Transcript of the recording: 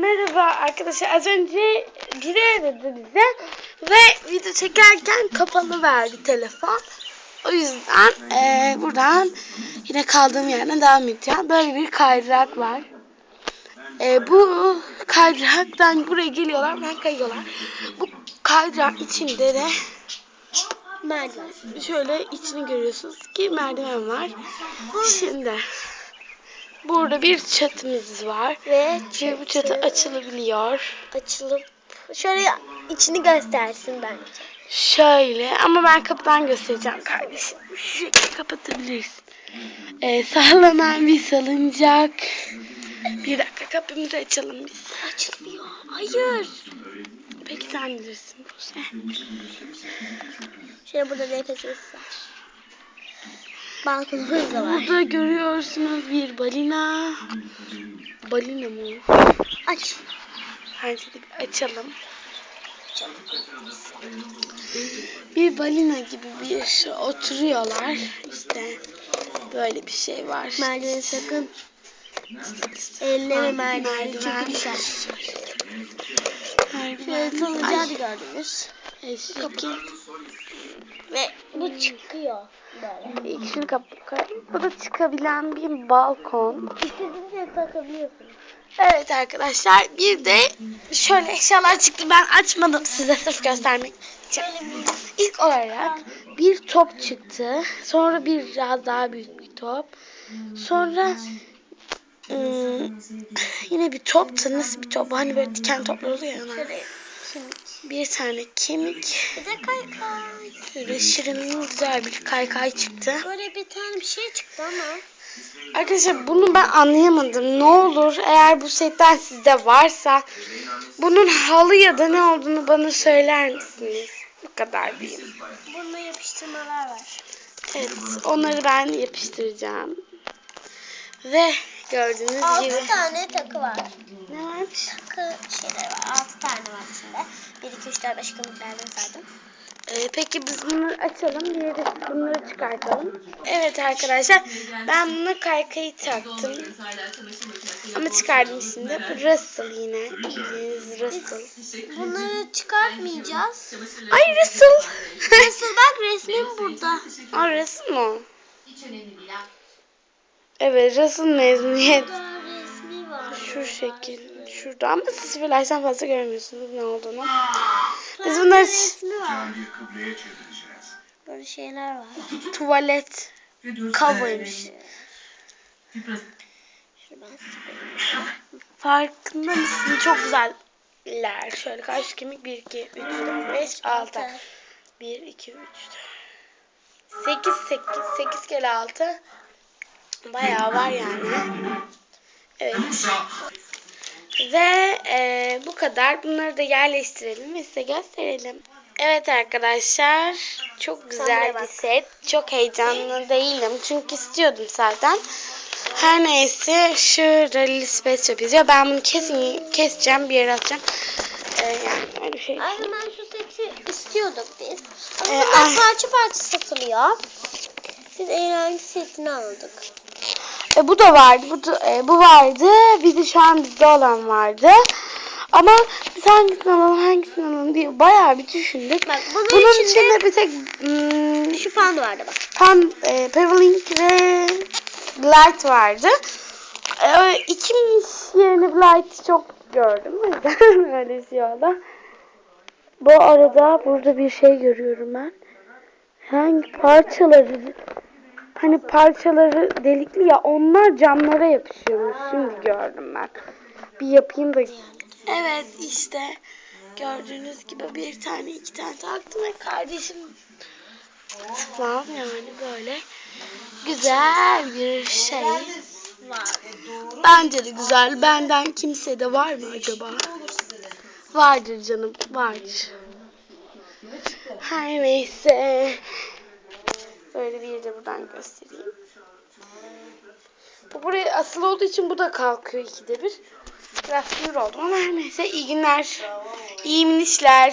Merhaba arkadaşlar. Az önce biri aradı bize ve video çekerken kapalı verdi telefon. O yüzden eee, buradan yine kaldığım yerden devam edeceğim. Böyle bir kaydırak var. Eee, bu kaydıraktan buraya geliyorlar, ben kayıyorlar. Bu kaydırak içinde de merdiven. Şöyle içini görüyorsunuz ki merdiven var. Şimdi burada bir çatımız var. Ve Ve bu çatı açılabiliyor. açılıp şöyle içini göstersin bence. Şöyle ama ben kapıdan göstereceğim kardeşim. Şekilde kapatabilirsin. Ee, sallanan bir salıncak. Bir dakika kapımızı açalım biz. Açılmıyor. Hayır. Peki sen bilirsin Buse. Şöyle burada nefes var. Balkonumuz da var. Burada görüyorsunuz bir balina. Balina mı? Aç. De bir açalım. Bir balina gibi bir şey oturuyorlar. İşte böyle bir şey var. Merdiveni sakın elleme merdiveni Merdiven. düşer. Merdiven. Şöyle salıncağı Ay, da gördünüz. eşek. Çıkıyor böyle. İlk şunu kapı Bu da çıkabilen bir balkon. İstediğiniz yere takabiliyorsunuz. Evet arkadaşlar bir de şöyle eşyalar çıktı. Ben açmadım size sırf göstermek için. İlk olarak bir top çıktı. Sonra biraz daha büyük bir top. Sonra ım, yine bir top da nasıl bir top? Hani böyle diken toplar oluyor ya. Şöyle şimdi Bir tane kemik. bir de kaykay. Böyle şirin güzel bir kaykay çıktı. Böyle bir tane bir şey çıktı ama. Arkadaşlar bunu ben anlayamadım. Ne olur eğer bu setten sizde varsa bunun halı ya da ne olduğunu bana söyler misiniz? Bu kadar diyeyim. Bununla yapıştırmalar var. Evet onları ben yapıştıracağım. Ve gördüğünüz gibi. Altı tane takı var. Ne varmış? Takı şeyler var. Altı tane var içinde. 1, 2, 3, 4, 5 kımıklardan saydım. Ee, peki biz bunları açalım. Bir de bunları çıkartalım. Evet arkadaşlar ben buna kaykayı taktım. Ama çıkardım şimdi. Bu Russell yine. Bildiğiniz Russell. Bunları çıkartmayacağız. Ay Russell. Nasıl bak resmim burada. Aa Russell mı? o? Evet Russell mezuniyet. Resmi var. Şu şekil. Şurada ama siz sivrilersen fazla görmüyorsunuz ne olduğunu. Biz bunları resmi var. bir kıbleye çevireceğiz. Böyle şeyler var. tuvalet cover'mış. Şuradan Farkında mısın? Çok güzeller. Şöyle karşı kemik 1, 2, 3, 4, 5, 6. 1, 2, 3, 4. 8, 8, 8 kere 6. Bayağı var yani. Evet. Ve e, bu kadar. Bunları da yerleştirelim ve size gösterelim. Evet arkadaşlar. Çok güzel bir set. Çok heyecanlı değilim. Çünkü istiyordum zaten. Her neyse şu Rally Space Shop yazıyor. Ben bunu kesin keseceğim. Bir yere atacağım. E, yani öyle bir şey. Ay hemen şu seti istiyorduk biz. Ama Ee, bunlar ay. parça parça satılıyor. Biz en hangi setini aldık. E, bu da vardı. Bu, da, e, bu vardı. Bir de şu an bizde olan vardı. Ama biz hangisini alalım hangisini alalım diye bayağı bir düşündük. Bak bunun, Bunun içinde, içinde bir tek hmm, şu fan vardı bak. Pan, e, Pevelink ve Blight vardı. E, ikimiz yerine Blight'ı çok gördüm. O yüzden öyle şey oldu. Bu arada burada bir şey görüyorum ben. Hangi parçaları hani parçaları delikli ya onlar camlara yapışıyormuş. Şimdi gördüm ben. Bir yapayım da. Evet işte gördüğünüz gibi bir tane iki tane taktım ve kardeşim Sıklam yani böyle güzel bir şey. Bence de güzel. Benden kimse de var mı acaba? Vardır canım, vardır. Her neyse. Böyle bir de buradan göstereyim. Bu buraya asılı olduğu için bu da kalkıyor ikide bir. Biraz sinir oldum ama neyse iyi günler. İyi minişler.